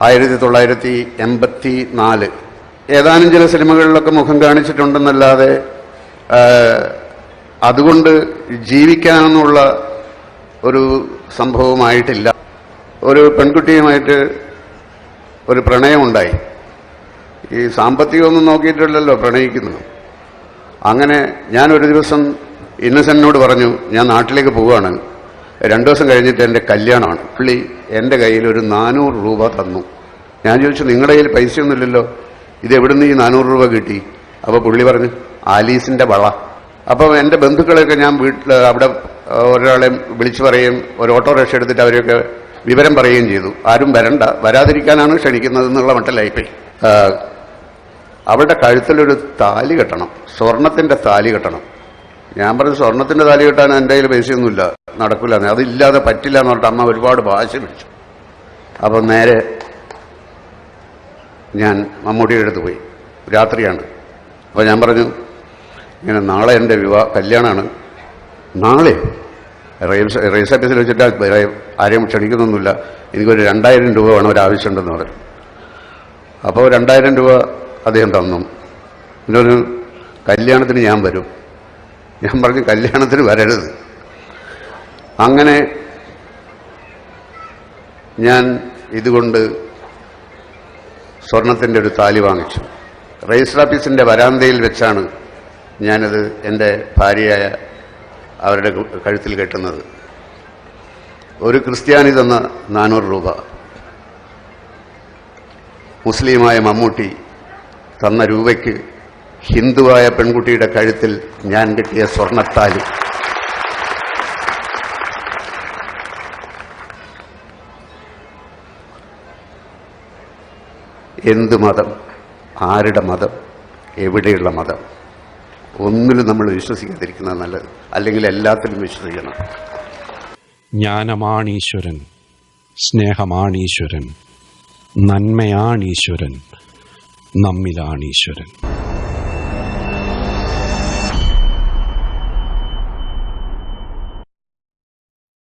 ആയിരത്തി തൊള്ളായിരത്തി എൺപത്തി നാല് ഏതാനും ചില സിനിമകളിലൊക്കെ മുഖം കാണിച്ചിട്ടുണ്ടെന്നല്ലാതെ അതുകൊണ്ട് ജീവിക്കാനെന്നുള്ള ഒരു സംഭവമായിട്ടില്ല. ഒരു പെൺകുട്ടിയുമായിട്ട് ഒരു പ്രണയമുണ്ടായി. ഈ സാമ്പത്തികമൊന്നും നോക്കിയിട്ടില്ലല്ലോ പ്രണയിക്കുന്നത് അങ്ങനെ ഞാനൊരു ദിവസം ഇന്നസെന്റിനോട് പറഞ്ഞു ഞാൻ നാട്ടിലേക്ക് പോവുകയാണ് രണ്ടു ദിവസം കഴിഞ്ഞിട്ട് എന്റെ കല്യാണമാണ്. പുള്ളി എന്റെ കയ്യിൽ ഒരു നാനൂറ് രൂപ തന്നു. ഞാൻ ചോദിച്ചു നിങ്ങളുടെ കയ്യിൽ പൈസയൊന്നുമില്ലല്ലോ ഇത് എവിടുന്ന് ഈ നാനൂറ് രൂപ കിട്ടി? അപ്പോൾ പുള്ളി പറഞ്ഞു ആലീസിന്റെ വള. അപ്പം എന്റെ ബന്ധുക്കളെയൊക്കെ ഞാൻ വീട്ടിൽ അവിടെ ഒരാളെ വിളിച്ചു പറയും ഒരു ഓട്ടോറിക്ഷ എടുത്തിട്ട് അവരെയൊക്കെ വിവരം പറയുകയും ചെയ്തു. ആരും വരണ്ട. വരാതിരിക്കാനാണ് ക്ഷണിക്കുന്നത് എന്നുള്ള മട്ടിലായിപ്പോയി ലൈഫിൽ. അവളുടെ കഴുത്തിലൊരു താലി കെട്ടണം. സ്വർണത്തിന്റെ താലി കെട്ടണം. ഞാൻ പറഞ്ഞു സ്വർണത്തിന്റെ താലി കെട്ടാൻ എന്റെ കയ്യിൽ പൈസയൊന്നുമില്ല. നടക്കില്ല അതില്ലാതെ പറ്റില്ല എന്ന് പറഞ്ഞിട്ട് അമ്മ ഒരുപാട് ഭാഷ വിളിച്ചു അപ്പം നേരെ ഞാൻ മമ്മൂട്ടിയുടെ അടുത്ത് പോയി. രാത്രിയാണ്. അപ്പോൾ ഞാൻ പറഞ്ഞു ഇങ്ങനെ നാളെ എന്റെ വിവാഹ കല്യാണമാണ് നാളെ റെയിൽസ് ഓഫീസിൽ വെച്ചിട്ട് ആരെയും ക്ഷണിക്കുന്നൊന്നുമില്ല. എനിക്കൊരു രണ്ടായിരം രൂപ വേണം ഒരു ആവശ്യമുണ്ടെന്ന് പറഞ്ഞു. അപ്പോൾ രണ്ടായിരം രൂപ അദ്ദേഹം തന്നു. എന്നൊരു കല്യാണത്തിന് ഞാൻ വരും. ഞാൻ പറഞ്ഞു കല്യാണത്തിന് വരരുത്. അങ്ങനെ ഞാൻ ഇതുകൊണ്ട് സ്വർണത്തിന്റെ ഒരു താലി വാങ്ങിച്ചു. രജിസ്റ്റർ ഓഫീസിന്റെ വരാന്തയിൽ വെച്ചാണ് ഞാനത് എന്റെ ഭാര്യയായ അവരുടെ കഴുത്തിൽ കെട്ടുന്നത്. ഒരു ക്രിസ്ത്യാനി തന്ന നാനൂറ് രൂപ. മുസ്ലിമായ മമ്മൂട്ടി തന്ന രൂപയ്ക്ക് ഹിന്ദുവായ പെൺകുട്ടിയുടെ കഴുത്തിൽ ഞാൻ കിട്ടിയ സ്വർണത്താലി. എന്ത് മതം? ആരുടെ മതം? എവിടെയുള്ള മതം? ഒന്നിലും നമ്മൾ വിശ്വസിക്കാതിരിക്കുന്നത് നല്ലത്. അല്ലെങ്കിൽ എല്ലാത്തിലും വിശ്വസിക്കണം. ജ്ഞാനമാണീശ്വരൻ സ്നേഹമാണീശ്വരൻ നന്മയാണീശ്വരൻ നമ്മിലാണീശ്വരൻ.